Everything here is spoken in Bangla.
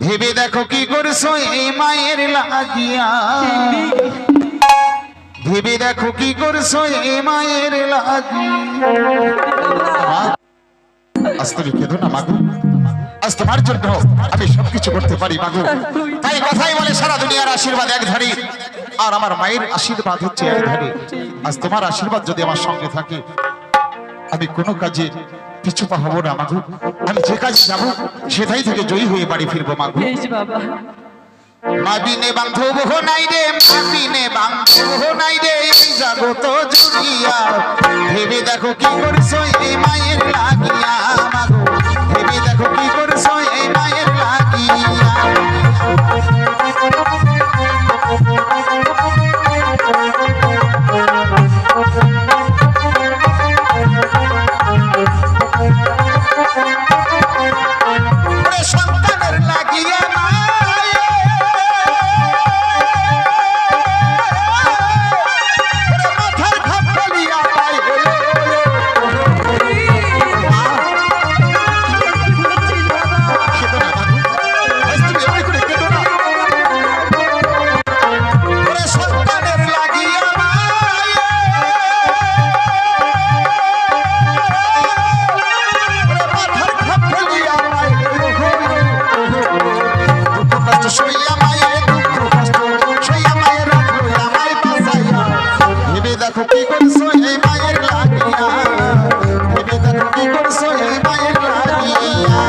ভেবে দেখো কি করছ? এই মায়ের লাগিয়া। ভেবে দেখো কি করছ? এই মায়ের লাগিয়া। না, মাগু। আজ তোমার জন্য আমি সবকিছু করতে পারি, মাগু। তাই কথাই বলে সারা দুনিয়ার আশীর্বাদ এক ধারে, আর আমার মায়ের আশীর্বাদ হচ্ছে এক ধারে। আজ তোমার আশীর্বাদ যদি আমার সঙ্গে থাকে, আমি কোনো কাজে পিছু পা হব না মাগু। আমি যে কাজে যাব সেটাই থেকে জয়ী হয়ে বাড়ি ফিরবো মাগু। বাবা। মাবিনে বান্ধব হো নাই রে মাবিনে বান্ধব নাই রে এই জগত জুড়িয়া। ভেবে দেখো কি করছ দেখো কি করছো এই মায়ের লাগিয়া ভেবে দেখো কি করছো এই মায়ের লাগিয়া